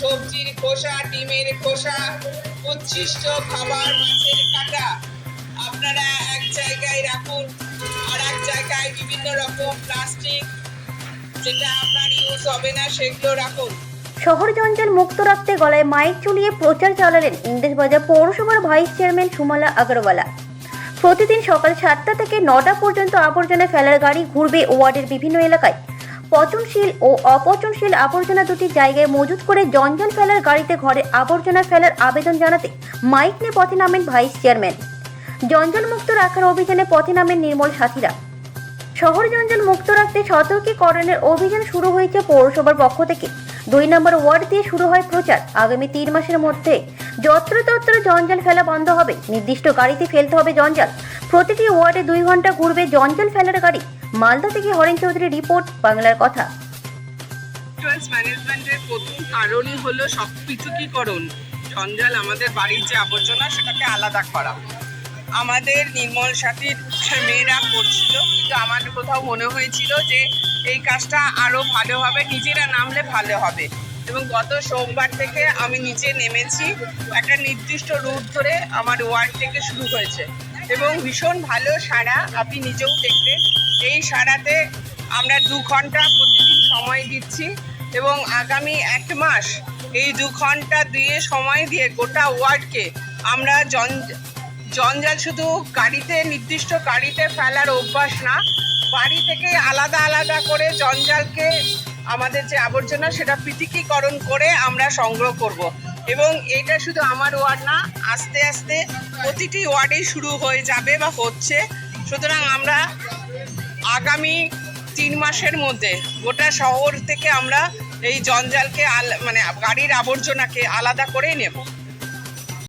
সবজির খোসা, ডিমের খোসা, উচ্ছিষ্ট খাবার, মাছের কাটা। আপনারা এক জায়গায় রাখুন, আর এক জায়গায় বিভিন্ন রকম প্লাস্টিক যেটা আপনার ইউজ হবে না, সেগুলো রাখুন। শহর জঞ্জাল মুক্ত রাখতে গলায় মাইক চুলিয়ে প্রচার চালালেন ইংরেজবাজার পৌরসভার ভাইস চেয়ারম্যান সুমালা আগরওয়ালা। প্রতিদিন সকাল সাতটা থেকে নটা পর্যন্ত আবর্জনা ফেলার গাড়ি ঘুরবে ওয়ার্ডের বিভিন্ন এলাকায়। পচনশীল ও অপচনশীল আবর্জনা দুটি জায়গায় মজুত করে জঞ্জাল ফেলার গাড়িতে ঘরে আবর্জনা ফেলার আবেদন জানাতে মাইক নিয়ে পথে নামেন ভাইস চেয়ারম্যান। জঞ্জাল মুক্ত রাখার অভিযানে পথে নামেন নির্মল সাথীরা। শহর জঞ্জাল মুক্ত রাখতে সতর্কীকরণের অভিযান শুরু হয়েছে পৌরসভার পক্ষ থেকে। দুই নম্বর ওয়ার্ড দিয়ে শুরু হয় প্রচার। আগামী তিন মাসের মধ্যে যত্রতত্র জঞ্জাল ফেলা বন্ধ হবে। নির্দিষ্ট গাড়িতে ফেলতে হবে জঞ্জাল। প্রতিটি ওয়ার্ডে দুই ঘণ্টা ঘুরবে জঞ্জাল ফেলার গাড়ি। মালদা থেকে হরেন চৌধুরী রিপোর্ট, বাংলার কথা। ইনফ্লুয়েন্স ম্যানেজমেন্টের প্রথম কারণই হলো সব পৃথকীকরণ জঞ্জাল আমাদের বাড়ির যে আবর্জনা, সেটাকে আলাদা করা। আমাদের নির্মল সাথীর মেয়েরা করছিল কিন্তু আমার কোথাও মনে হয়েছিল যে এই কাজটা আরও ভালো হবে, নিজেরা নামলে ভালো হবে। এবং গত সোমবার থেকে আমি নিচে নেমেছি, একটা নির্দিষ্ট রুট ধরে আমার ওয়ার্ড থেকে শুরু হয়েছে। এবং ভীষণ ভালো সাড়া আপনি নিজেও দেখলেন এই সাড়াতে আমরা দু ঘণ্টা প্রতিদিন সময় দিচ্ছি এবং আগামী এক মাস এই দু ঘণ্টা দিয়ে সময় দিয়ে গোটা ওয়ার্ডকে আমরা জন, জঞ্জাল শুধু গাড়িতে, নির্দিষ্ট গাড়িতে ফেলার অভ্যাস না, বাড়ি থেকে আলাদা আলাদা করে জঞ্জালকে আমাদের যে আবর্জনা সেটা পৃথকীকরণ করে আমরা সংগ্রহ করব। এবং এটা শুধু আমার ওয়ার্ড না আস্তে আস্তে প্রতিটি ওয়ার্ডেই শুরু হয়ে যাবে বা হচ্ছে। সুতরাং আমরা আগামী তিন মাসের মধ্যে গোটা শহর থেকে আমরা এই জঞ্জালকে মানে গাড়ির আবর্জনাকে আলাদা করেই নেব।